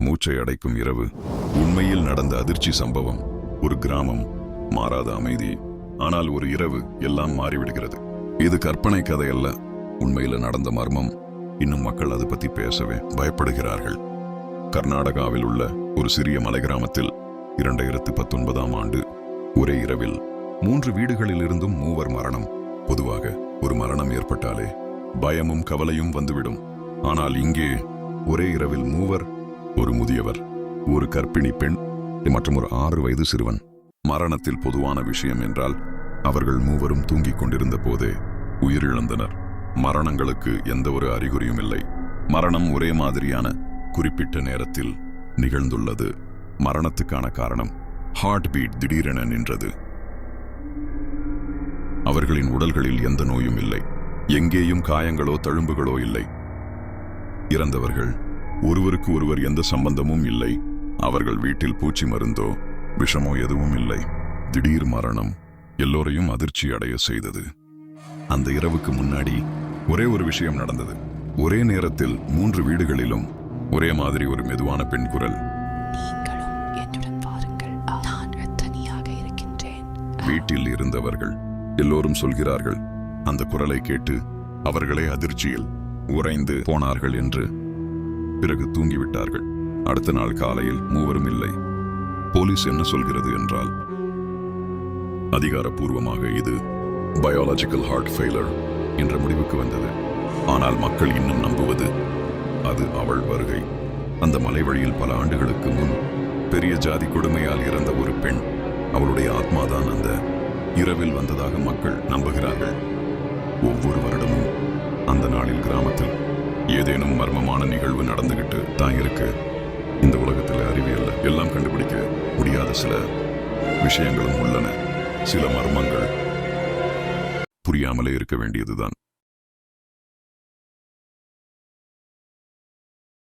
மூச்சை அடைக்கும் இரவு. உண்மையில் நடந்த அதிர்ச்சி சம்பவம் ஒரு கிராமம். மாறாத அமைதி. ஆனால் ஒரு இரவு எல்லாம் மாறிவிடுகிறது. இது கற்பனை கதை அல்ல. உண்மையில நடந்த மர்மம். இன்னும் மக்கள் அது பத்தி பேசவே பயப்படுகிறார்கள். கர்நாடகாவில் உள்ள ஒரு சிறிய மலை கிராமத்தில் இரண்டாயிரத்து பத்தொன்பதாம் ஆண்டு ஒரே இரவில் மூன்று வீடுகளில் இருந்தும் மூவர் மரணம். பொதுவாக ஒரு மரணம் ஏற்பட்டாலே பயமும் கவலையும் வந்துவிடும். ஆனால் இங்கே ஒரே இரவில் மூவர் ஒரு முதியவர் ஒரு கர்ப்பிணி பெண் மற்றும் ஒரு ஆறு வயது சிறுவன். மரணத்தில் பொதுவான விஷயம் என்றால் அவர்கள் மூவரும் தூங்கிக் கொண்டிருந்த போதே உயிரிழந்தனர். மரணங்களுக்கு எந்த ஒரு அறிகுறியும் இல்லை. மரணம் ஒரே மாதிரியான குறிப்பிட்ட நேரத்தில் நிகழ்ந்துள்ளது. மரணத்துக்கான காரணம் ஹார்ட் பீட் திடீரென நின்றது. அவர்களின் உடல்களில் எந்த நோயும் இல்லை. எங்கேயும் காயங்களோ தழும்புகளோ இல்லை. இறந்தவர்கள் ஒருவருக்கு ஒருவர் எந்த சம்பந்தமும் இல்லை. அவர்கள் வீட்டில் பூச்சி மருந்தோ விஷமோ எதுவும் இல்லை. திடீர் மரணம் எல்லோரையும் அதிர்ச்சி அடைய செய்தது. அந்த இரவுக்கு முன்னாடி ஒரே ஒரு விஷயம் நடந்தது. ஒரே நேரத்தில் மூன்று வீடுகளிலும் ஒரே மாதிரி ஒரு மெதுவான பெண் குரல். வீட்டில் இருந்தவர்கள் எல்லோரும் சொல்கிறார்கள். அந்த குரலை கேட்டு அவர்களே அதிர்ச்சியில் உறைந்து போனார்கள் என்று பிறகு தூங்கிவிட்டார்கள். அடுத்த நாள் காலையில் மூவரும் இல்லை. போலீஸ் என்ன சொல்கிறது என்றால் அதிகாரப்பூர்வமாக இது பயாலஜிக்கல் ஹார்ட் ஃபெயிலர் என்ற முடிவுக்கு வந்தது. ஆனால் மக்கள் இன்னும் நம்புவது அது அவள் வருகை. அந்த மலை வழியில் பல ஆண்டுகளுக்கு முன் பெரிய ஜாதி கொடுமையால் இறந்த ஒரு பெண் அவளுடைய ஆத்மாதான் அந்த இரவில் வந்ததாக மக்கள் நம்புகிறார்கள். ஒவ்வொரு ஏதேனும் மர்மமான நிகழ்வு நடந்துகிட்டு தான் இருக்கு. இந்த உலகத்தில் அறிவியல் எல்லாம் கண்டுபிடிக்க முடியாத சில விஷயங்களும் உள்ளன. சில மர்மங்கள் புரியாமலே இருக்க வேண்டியதுதான்.